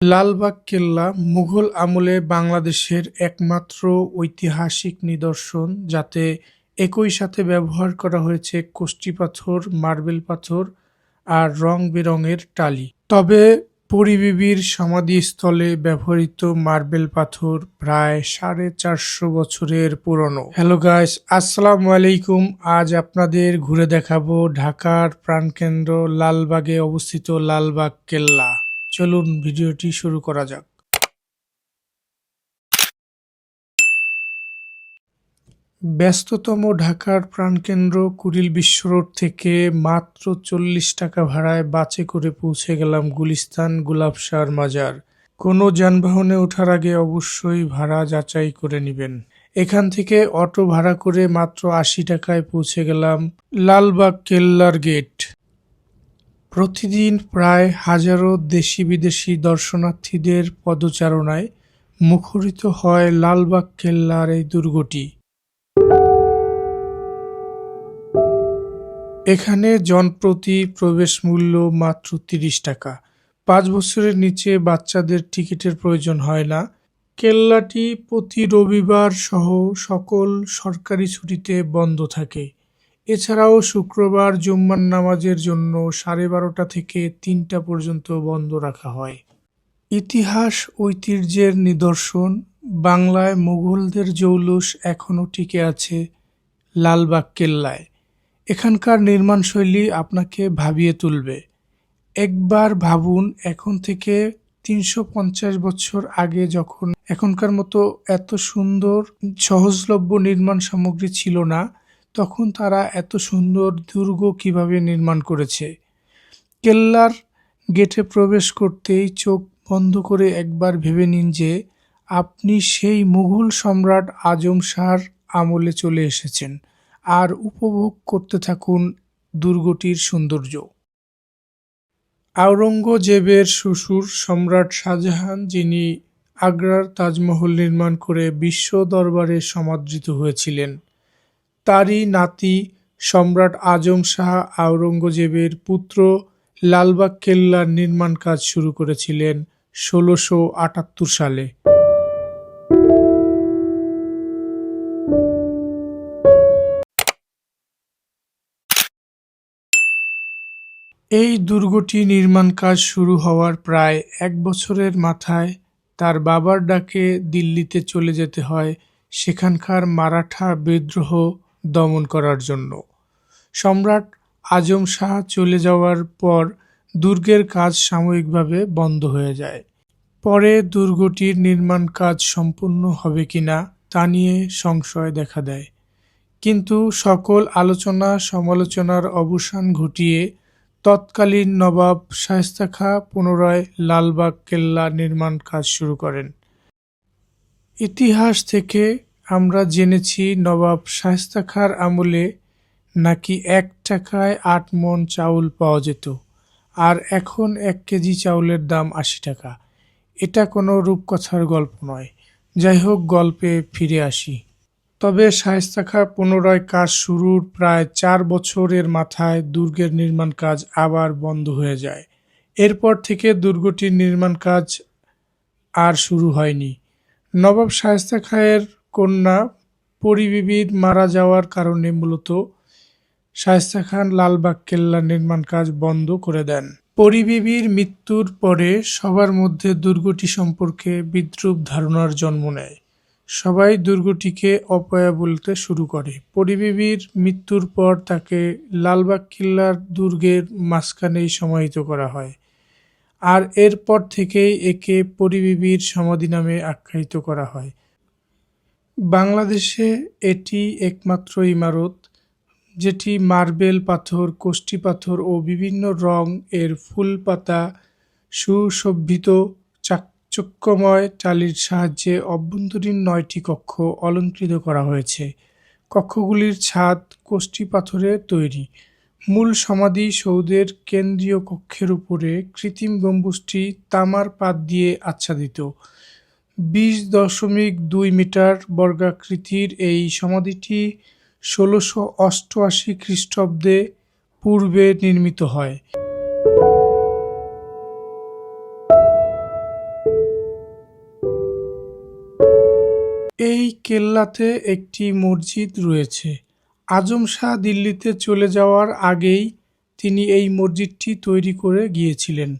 লালবাগ কেল্লা মুঘল আমলে বাংলাদেশের একমাত্র ঐতিহাসিক নিদর্শন, যাতে একই সাথে ব্যবহার করা হয়েছে কষ্টি পাথর, মার্বেল পাথর আর রং বেরঙের টালি। তবে পরিবিবির সমাধিস্থলে ব্যবহৃত মার্বেল পাথর প্রায় সাড়ে চারশো বছরের পুরনো। হ্যালো গাইস, আসসালাম আলাইকুম। আজ আপনাদের ঘুরে দেখাবো ঢাকার প্রাণকেন্দ্র লালবাগে অবস্থিত লালবাগ কেল্লা চলুন ভিডিওটি শুরু করা যাক। ব্যস্ততম ঢাকার প্রাণকেন্দ্র কুড়িল বিশ্ব রোড থেকে মাত্র চল্লিশ টাকা ভাড়ায় বাসে করে পৌঁছে গেলাম গুলিস্তান গুলাবশার মাজার। কোনো যানবাহনে ওঠার আগে অবশ্যই ভাড়া যাচাই করে নেবেন। এখান থেকে অটো ভাড়া করে মাত্র আশি টাকায় পৌঁছে গেলাম লালবাগ কেল্লার গেট। প্রতিদিন প্রায় হাজারো দেশি বিদেশি দর্শনার্থীদের পদচারণায় মুখরিত হয় লালবাগ কেল্লার এই দুর্গটি। এখানে জনপ্রতি প্রবেশ মূল্য মাত্র তিরিশ টাকা। পাঁচ বছরের নিচে বাচ্চাদের টিকিটের প্রয়োজন হয় না। কেল্লাটি প্রতি রবিবার সহ সকল সরকারি ছুটিতে বন্ধ থাকে। এছাড়াও শুক্রবার জুম্মার নামাজের জন্য সাড়ে বারোটা থেকে তিনটা পর্যন্ত বন্ধ রাখা হয়। ইতিহাস, ঐতিহ্যের নিদর্শন, বাংলায় মুঘলদের জৌলুস এখনও টিকে আছে লালবাগ কেল্লায় এখানকার নির্মাণশৈলী আপনাকে ভাবিয়ে তুলবে। একবার ভাবুন, এখন থেকে তিনশো পঞ্চাশ বছর আগে যখন এখনকার মতো এত সুন্দর, সহজলভ্য নির্মাণ সামগ্রী ছিল না তখন তারা এত সুন্দর দুর্গ কীভাবে নির্মাণ করেছে? কেল্লার গেটে প্রবেশ করতেই চোখ বন্ধ করে একবার ভেবে নিন যে, আপনি সেই মুঘল সম্রাট আজম শাহর আমলে চলে এসেছেন। আর উপভোগ করতে থাকুন দুর্গটির সৌন্দর্য। আওরঙ্গজেবের শ্বশুর সম্রাট শাহজাহান, যিনি আগ্রার তাজমহল নির্মাণ করে বিশ্ব দরবারে সমাদৃত হয়েছিলেন। তারই নাতি সম্রাট আজম শাহ আওরঙ্গজেবের পুত্র লালবাগ কেল্লার নির্মাণ কাজ শুরু করেছিলেন ষোলোশো আটাত্তর সালে। এই দুর্গটি নির্মাণ কাজ শুরু হওয়ার প্রায় এক বছরের মাথায় তার বাবার ডাকে দিল্লিতে চলে যেতে হয়। সেখানকার মারাঠা বিদ্রোহ দমন করার জন্য। সম্রাট আজম শাহ চলে যাওয়ার পর দুর্গের কাজ সাময়িকভাবে বন্ধ হয়ে যায়। পরে দুর্গটির নির্মাণ কাজ সম্পূর্ণ হবে কিনা তা নিয়ে সংশয় দেখা দেয়। কিন্তু সকল আলোচনা, সমালোচনার অবসান ঘটিয়ে তৎকালীন নবাব শায়েস্তা খাঁ পুনরায় লালবাগ কেল্লা নির্মাণ কাজ শুরু করেন। ইতিহাস থেকে আমরা জেনেছি নবাব শায়েস্তা খাঁর আমলে নাকি এক টাকায় আট মন চাউল পাওয়া যেত, আর এখন এক কেজি চাউলের দাম আশি টাকা। এটা কোনো রূপকথার গল্প নয়। যাই হোক, গল্পে ফিরে আসি। তবে শায়েস্তা খাঁ পুনরায় কাজ শুরুর প্রায় চার বছরের মাথায় দুর্গের নির্মাণ কাজ আবার বন্ধ হয়ে যায়। এরপর থেকে দুর্গটির নির্মাণ কাজ আর শুরু হয়নি। নবাব শায়েস্তা খাঁয়ের কন্যা পরিবিবির মারা যাওয়ার কারণে মূলত শায়েস্তা খান লালবাগ কেল্লা নির্মাণ কাজ বন্ধ করে দেন। পরিবিবির মৃত্যুর পরে সবার মধ্যে দুর্গটি সম্পর্কে বিদ্রুপ ধারণার জন্ম নেয়। সবাই দুর্গটিকে অপয়া বলতে শুরু করে। পরিবিবির মৃত্যুর পর তাকে লালবাগ কিল্লার দুর্গের মাঝখানেই সমাহিত করা হয়। আর এরপর থেকেই একে পরিবিবির সমাধি নামে আখ্যায়িত করা হয়। বাংলাদেশে এটি একমাত্র ইমারত, যেটি মার্বেল পাথর কোষ্টি পাথর ও বিভিন্ন রং এর ফুল পাতা সুশোভিত, চাকচক্যময় টালির সাহায্যে অভ্যন্তরীণ নয়টি কক্ষ অলঙ্কৃত করা হয়েছে। কক্ষগুলির ছাদ কোষ্টি পাথরের তৈরি। মূল সমাধি সৌধের কেন্দ্রীয় কক্ষের উপরে কৃত্রিম গম্বুজটি তামার পাত দিয়ে আচ্ছাদিত। বিশ দশমিক দুই মিটার বর্গাকৃতির এই সমাধিটি ষোলোশো অষ্টআশি খ্রিস্টাব্দে পূর্বে নির্মিত হয়। এই কেল্লাতে একটি মসজিদ রয়েছে। আজম শাহ দিল্লিতে চলে যাওয়ার আগেই তিনি এই মসজিদটি তৈরি করে গিয়েছিলেন।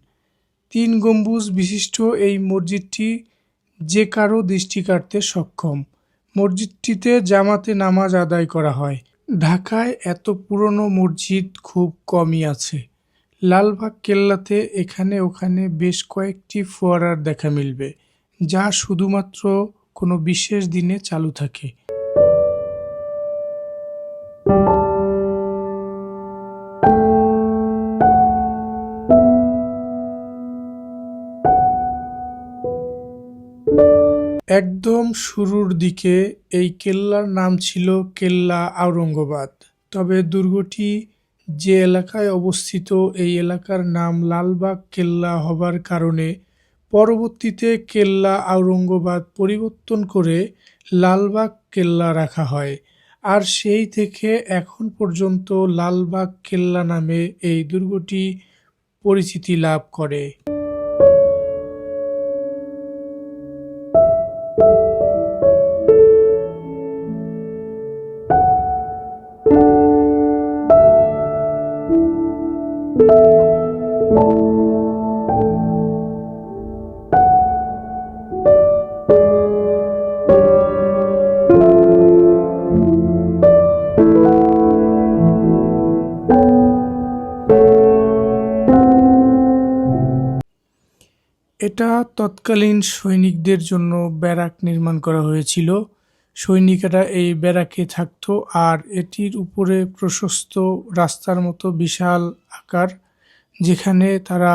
তিন গম্বুজ বিশিষ্ট এই মসজিদটি যে কারও দৃষ্টি কাটতে সক্ষম। মসজিদটিতে জামাতে নামাজ আদায় করা হয়। ঢাকায় এত পুরনো মসজিদ খুব কমই আছে। লালবাগ কেল্লাতে এখানে ওখানে বেশ কয়েকটি ফোয়ারার দেখা মিলবে, যা শুধুমাত্র কোনো বিশেষ দিনে চালু থাকে। একদম শুরুর দিকে এই কেল্লার নাম ছিল কেল্লা আওরঙ্গাবাদ। তবে দুর্গটি যে এলাকায় অবস্থিত, এই এলাকার নাম লালবাগ কেল্লা হবার কারণে পরবর্তীতে কেল্লা আওরঙ্গাবাদ পরিবর্তন করে লালবাগ কেল্লা রাখা হয়। আর সেই থেকে এখন পর্যন্ত লালবাগ কেল্লা নামে এই দুর্গটি পরিচিতি লাভ করে। এটা তৎকালীন সৈনিকদের জন্য ব্যারাক নির্মাণ করা হয়েছিল। সৈনিকেরা এই ব্যারাকে থাকতো আর এটির উপরে প্রশস্ত রাস্তার মতো বিশাল আকার, যেখানে তারা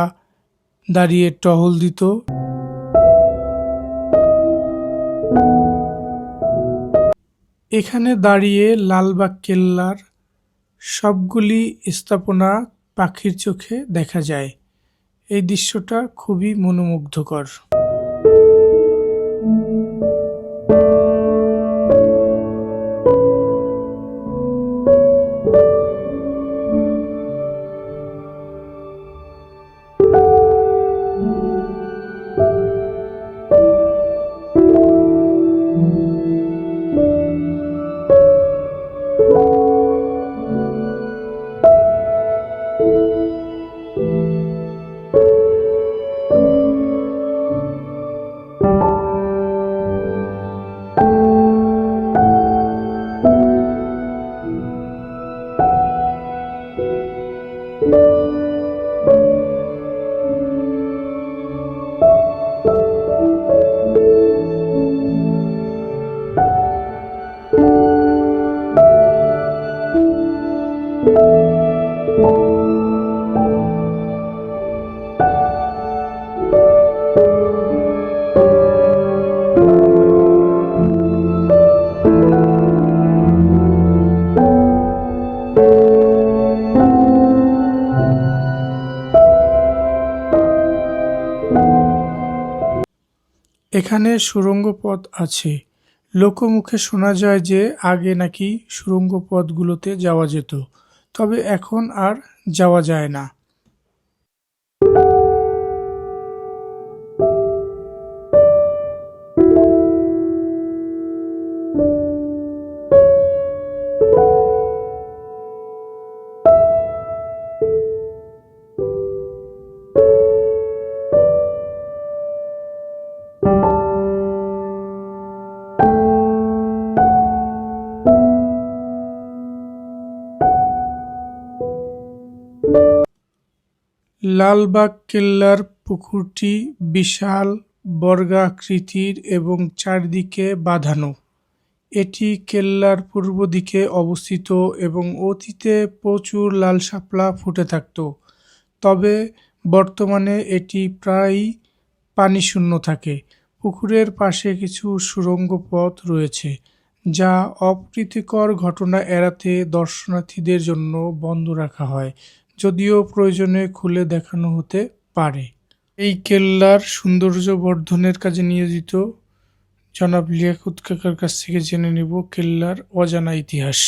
দাঁড়িয়ে টহল দিত। এখানে দাঁড়িয়ে লালবাগ কেল্লার সবগুলি স্থাপনা পাখির চোখে দেখা যায়। এই দৃশ্যটা খুবই মনোমুগ্ধকর। এখানে সুড়ঙ্গ পথ আছে। লোকমুখে শোনা যায় যে আগে নাকি সুড়ঙ্গ পথগুলোতে যাওয়া যেত, তবে এখন আর যাওয়া যায় না। লালবাগ কেল্লার পুকুরটি বিশাল বর্গাকৃতির এবং চারদিকে বাঁধানো। এটি কেল্লার পূর্ব দিকে অবস্থিত এবং অতীতে প্রচুর লাল শাপলা ফুটে থাকত। তবে বর্তমানে এটি প্রায়ই পানিশূন্য থাকে। পুকুরের পাশে কিছু সুড়ঙ্গ পথ রয়েছে, যা অপ্রীতিকর ঘটনা এড়াতে দর্শনার্থীদের জন্য বন্ধ রাখা হয়। যদিও প্রয়োজনে খুলে দেখানো হতে পারে। এই কেল্লার সৌন্দর্য বর্ধনের কাজে নিয়োজিত জনাব লিয়াকুত কাকার কাছ থেকে জেনে নিব কেল্লার অজানা ইতিহাস।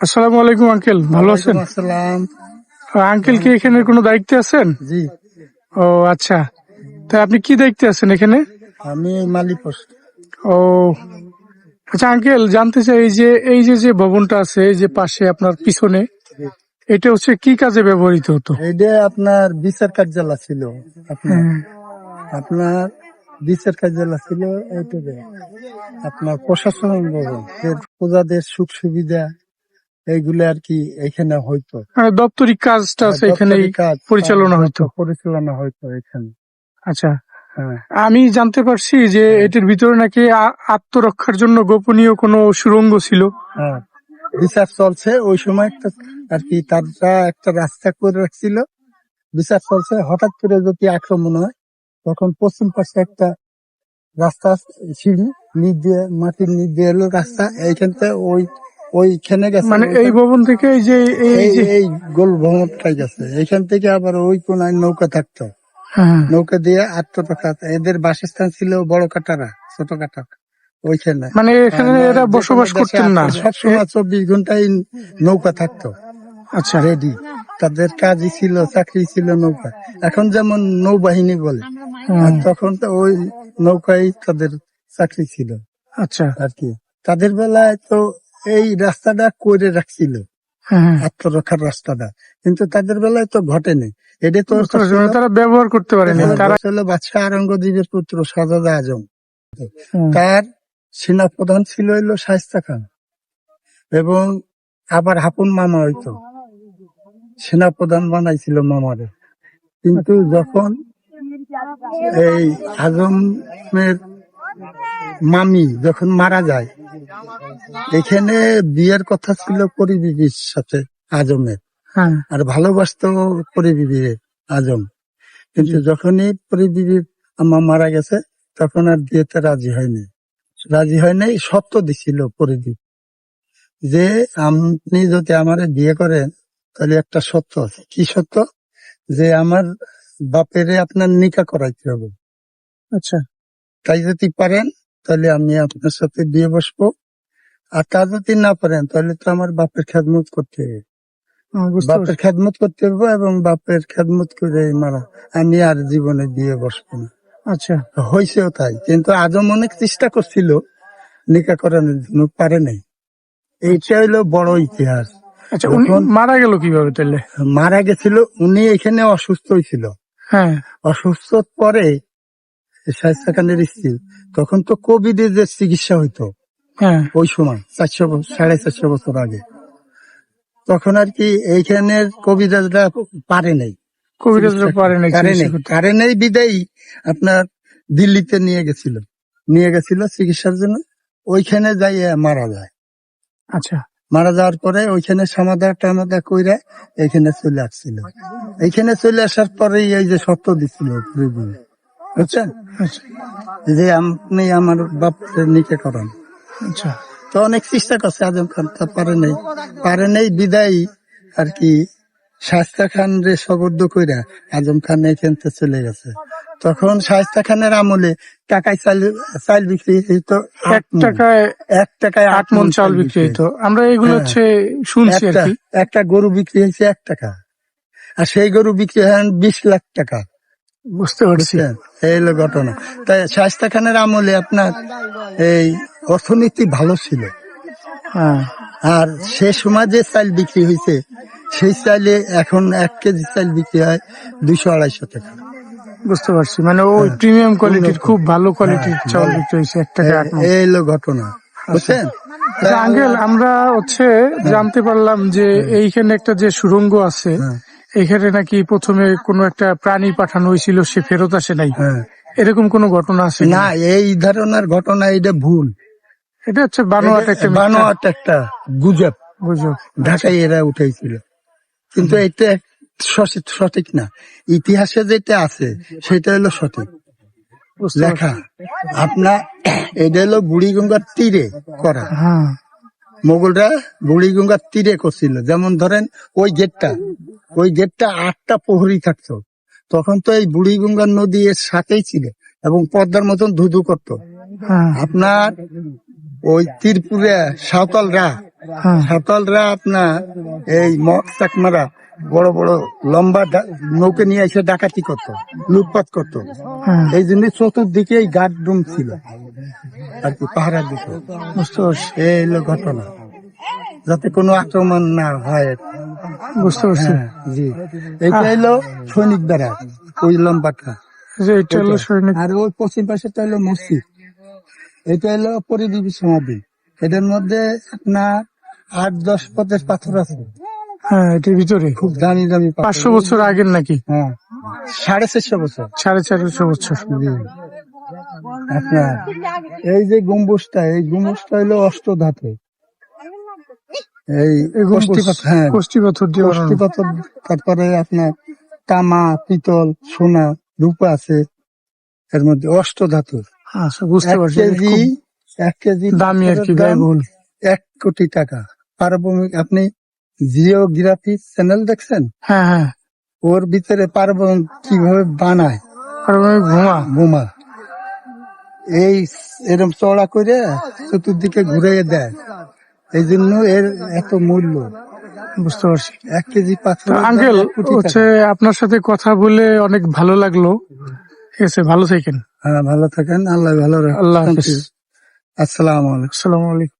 আসসালামু আলাইকুম আঙ্কেল। ভালো আছেন? আসসালাম। আঙ্কেল কি এখানে কোনো দায়িত্বে আছেন? জি। ও আচ্ছা। তা আপনি কি দায়িত্বে আছেন এখানে? আমি মালি পোস্ট। ও আচ্ছা আঙ্কেল জানতে চাই এই যে এই যে যে ভবনটা আছে এই যে পাশে আপনার পিছনে এটা হচ্ছে কি কাজে ব্যবহৃত হতো? এইটা আপনার বিচার কার্যালয় ছিল। আপনার হ্যাঁ, আপনার বিচার কার্যালয় ছিল এইটাতে। আপনার প্রশাসন ভবন প্রজাদের সুখ সুবিধা এইগুলো আর কি এখানে হইতো। মানে দপ্তরিক কাজটা আছে এখানেই কাজ, পরিচালনা হইতো। পরিচালনা হইতো এখানে। আচ্ছা। হ্যাঁ। আমি জানতে পারছি যে এটির ভিতরে নাকি আত্মরক্ষার জন্য গোপনীয় কোনো সুরঙ্গ ছিল? হ্যাঁ। বিচার চলছে ওই সময় একটা আর কি তারা একটা রাস্তা করে রাখছিল বিচার চলছে হঠাৎ করে যদি আক্রমণ হয় তখন পশ্চিম পাশে একটা রাস্তা সিঁড়ি নিচ দিয়ে মাটির নিচ দিয়ে এলো রাস্তা এইখান থেকে ওই ওইখানে গেছে। মানে এই ভবন থেকে এই যে এই গোল ভ্রমণটাই গেছে। এইখান থেকে আবার ওই কোনায় নৌকা থাকতো। হ্যাঁ, নৌকা দিয়ে আত্মরক্ষা এদের বাসস্থান ছিল বড় কাটারা ছোট কাটা ওইখানে। মানে এখানে হ্যাঁ, এরা বসবাস করতেন না। সবসময় চব্বিশ ঘন্টায় নৌকা থাকতো। আচ্ছা রেডি তাদের কাজই ছিল চাকরি ছিল নৌকা এখন যেমন নৌবাহিনী বলে তখন তো ওই নৌকাই তাদের চাকরি ছিল। আচ্ছা। আর কি। তাদের বেলায় তো এই রাস্তাটা করে রাখছিল হ্যাঁ, আত্মরক্ষার রাস্তাটা। কিন্তু তাদের বেলায় তো ঘটেনি। এটা তো তারা ব্যবহার করতে পারেনি। তারা ছিল বাদশাহ আরঙ্গজীবের পুত্র শাহজাদা আজম। তার সেনাপ্রধান ছিল হইল শাইস্তা খান। এবং আবার হাপুন মামা হইতো। সেনাপ্রধান বানাইছিল মামারে। কিন্তু যখন এই আজমের মামি যখন মারা যায় এখানে বিয়ের কথা ছিল পরিবিবির সাথে আজমের। হ্যাঁ। আর ভালোবাসতো পরিবিবির আজম। কিন্তু যখনই পরিবিবির আমা মারা গেছে তখন আর বিয়েতে রাজি হয়নি। রাজি হয় নাই সত্য দিছিল পরিদীপ যে আপনি যদি আমার বিয়ে করেন তাহলে একটা সত্য আছে। কি সত্য? যে আমার বাপেরে আপনার নিকা করাইতে হবে। আচ্ছা। তাই যদি পারেন তাহলে আমি আপনার সাথে বিয়ে বসবো। আর তা যদি না পারেন তাহলে তো আমার বাপের খেদমত করতে হবে। বাপের খেদমত করতে হবে এবং বাপের খেদমত করে মারা। আমি আর জীবনে বিয়ে বসবো না। আচ্ছা। হয়েছেও তাই। কিন্তু আজম অনেক চেষ্টা করছিল নিকা করানোর জন্য পারে নাই। এইটা হইল বড় ইতিহাস। আচ্ছা উনি মারা গেল কীভাবে তাহলে? মারা গেছিল উনি এখানে অসুস্থ হয়েছিল। হ্যাঁ। অসুস্থ পরে শাহিস্তা খানের স্ত্রী তখন তো কোভিডের যে চিকিৎসা হইতো। হ্যাঁ। ওই সময় চারশো সাড়ে চারশো বছর আগে। তখন আর কি এইখানের কবিরাজরা পারে নাই। কবিরাজরা পারে নেই। কারে নেই। বিদায়ী আপনার দিল্লিতে নিয়ে গেছিল। নিয়ে গেছিল চিকিৎসার জন্য। ওইখানে যাই মারা যায়। আচ্ছা মারা যাওয়ার পরে ওইখানে সমাধা টামাদা কইরা এখানে চলে আসছিল। এইখানে চলে আসার পরে এই যে সত্য দিছিল বুঝছেন? যে আপনি আমার বাপ নিকে করান। আচ্ছা। তো অনেক চেষ্টা করছে আজম খান তা পারে নাই। পারে নাই বিদায়ী আর কি। শাস্তা খান রে সবর্দ কইরা আজম খান এখান থেকে চলে গেছে। তখন শাস্তা খানের আমলে টাকায় চাল চাল বিক্রি হইতো এক টাকায় এক টাকায় আট মন চাল বিক্রি হইতো। আমরা এগুলো হ্যাঁ। হচ্ছে শুনছি একটা গরু বিক্রি হয়েছে এক টাকা। আর সেই গরু বিক্রি হয় বিশ লাখ টাকা। বুঝতে পারছি। এই হলো ঘটনা। তাই শাস্তা খানের আমলে আপনার এই অর্থনীতি ভালো ছিল। হ্যাঁ। আর সে সময় যে চাল বিক্রি হয়েছে সেই চাইলে এখন এক কেজি চাল বিক্রি হয় দুইশো আড়াইশো টাকা। বুঝতে পারছি। মানে ওই হ্যাঁ। প্রিমিয়াম কোয়ালিটির খুব ভালো কোয়ালিটির হ্যাঁ, চাউল বিক্রি হয়েছে এক টাকা এই হলো ঘটনা বুঝছেন? আচ্ছা আঙ্কেল আমরা হচ্ছে জানতে পারলাম যে এইখানে একটা যে সুরঙ্গ আছে হ্যাঁ, এখানে নাকি প্রথমে কোনো একটা প্রাণী পাঠানো হয়েছিল সে ফেরত আসে নাই। হ্যাঁ। এরকম কোনো ঘটনা আছে না এই ধরনের ঘটনা এটা ভুল। এটা হচ্ছে বানোয়াট একটা বানোয়াট একটা গুজব। গুজব। ঢাকায় এরা উঠেছিল কিন্তু এটা সঠিক না। ইতিহাসে যেটা আছে সেটা হলো সঠিক। লেখা আপনার এটা হলো বুড়িগঙ্গার তীরে করা। হ্যাঁ। মোগলরা বুড়িগঙ্গার তীরে করছিল। যেমন ধরেন ওই গেটটা ওই গেটটা আটটা প্রহরী থাকতো। তখন তো এই বুড়িগঙ্গার নদী এর সাথেই ছিল এবং পদ্মার মতন ধুধু করতো। হ্যাঁ। আপনার ওই তীরপুরে সাঁওতালরা হ্যাঁ। সাঁওতালরা আপনার এই মগ চাকমারা বড় বড় লম্বা নৌকে নিয়ে এসে ডাকাতি করতো লুটপাট করতো। হ্যাঁ। এই জন্য চতুর্দিকে এই গার্ড রুম ছিল। আর কি পাহারা দিত। বুঝতে পারছি। এই হলো ঘটনা। যাতে কোনো আক্রমণ না হয়। বুঝতে পারছি। হ্যাঁ জি। এটা হলো সৈনিক বেড়া ওই লম্বাটা সৈনিক আর ওই পশ্চিম পাশেটা হলো মসজিদ। এটা হলো পরিজীবী সমাধি। এটার মধ্যে আপনার আট দশ পঞ্চাশ পাথর আছে। হ্যাঁ এটির ভিতরে। খুব দামি দামি পাঁচশো বছর আগের নাকি? হ্যাঁ। সাড়ে চারশো বছর। সাড়ে চারশো বছর। আপনার এই যে গম্বুজটা এই গম্বুজটা হলো অষ্ট ধাতু এই হ্যাঁ। কষ্টি পাথর দিয়ে কষ্টি পাথর তারপরে আপনার তামা পিতল সোনা রূপা আছে। এর মধ্যে অষ্ট ধাতু আচ্ছা বুঝতে এক পারছি। কেজি এক কেজি দামি আর কি ব্যয়বহুল। এক কোটি টাকা। পারভূমিক আপনি জিওগ্রাফি চ্যানেল দেখছেন? হ্যাঁ হ্যাঁ। ওর ভিতরে পারভূমিক কীভাবে বানায়? ঘুমা। এই এরকম চড়া করে চতুর্দিকে ঘুরে দেয়। এই জন্য এর এত মূল্য। বুঝতে পারছি। এক কেজি পাথর আঙ্কেল হচ্ছে আপনার সাথে কথা বলে অনেক ভালো লাগল। ঠিক আছে ভালো থাকেন। হ্যাঁ ভালো থাকেন। আল্লাহ ভালো রাখেন আল্লাহ হাফিজ। আসসালামু আলাইকুম। আসসালামু আলাইকুম।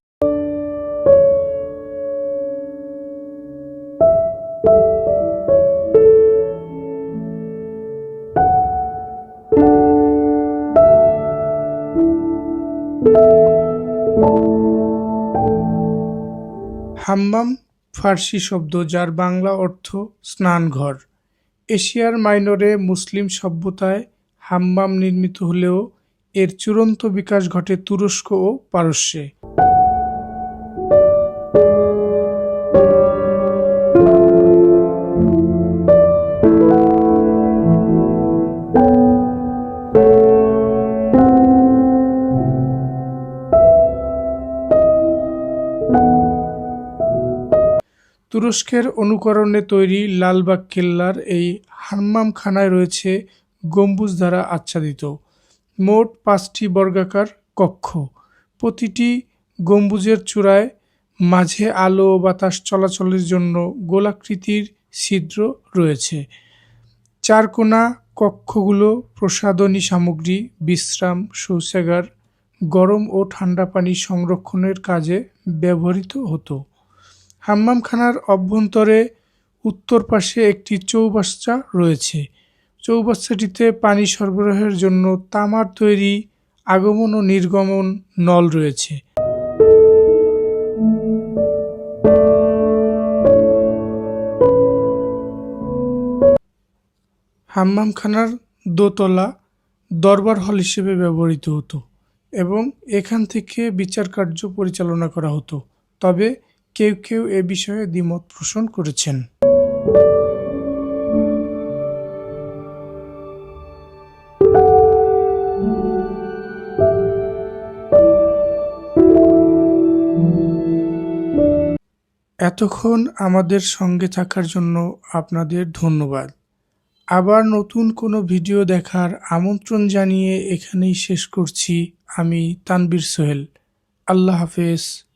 হাম্মাম ফার্সি শব্দ, যার বাংলা অর্থ স্নানঘর এশিয়ার মাইনরে মুসলিম সভ্যতায় হাম্বাম নির্মিত হলেও এর চূড়ান্ত বিকাশ ঘটে তুরস্ক ও পারস্যে। তুরস্কের অনুকরণে তৈরি লালবাগ কেল্লার এই হাম্মামখানায় রয়েছে গম্বুজ দ্বারা আচ্ছাদিত। মোট পাঁচটি বর্গাকার কক্ষ। প্রতিটি গম্বুজের চূড়ায় মাঝে আলো ও বাতাস চলাচলের জন্য গোলাকৃতির ছিদ্র রয়েছে। চারকোনা কক্ষগুলো প্রসাধনী সামগ্রী, বিশ্রাম, শৌচাগার, গরম ও ঠান্ডা পানি সংরক্ষণের কাজে ব্যবহৃত হতো। হাম্মামখানার অভ্যন্তরে উত্তর পাশে একটি চৌবাচ্চা রয়েছে। চৌবাচ্চাটিতে পানি সরবরাহের জন্য তামার তৈরি আগমন ও নির্গমন নল রয়েছে। হাম্মামখানার দোতলা দরবার হল হিসেবে ব্যবহৃত হতো এবং এখান থেকে বিচার কার্য পরিচালনা করা হতো। তবে কেউ কেউ এ বিষয়ে দ্বিমত পোষণ করেছেন। এতক্ষণ আমাদের সঙ্গে থাকার জন্য আপনাদের ধন্যবাদ। আবার নতুন কোনো ভিডিও দেখার আমন্ত্রণ জানিয়ে এখানেই শেষ করছি। আমি তানবীর সোহেল। আল্লাহ হাফেজ।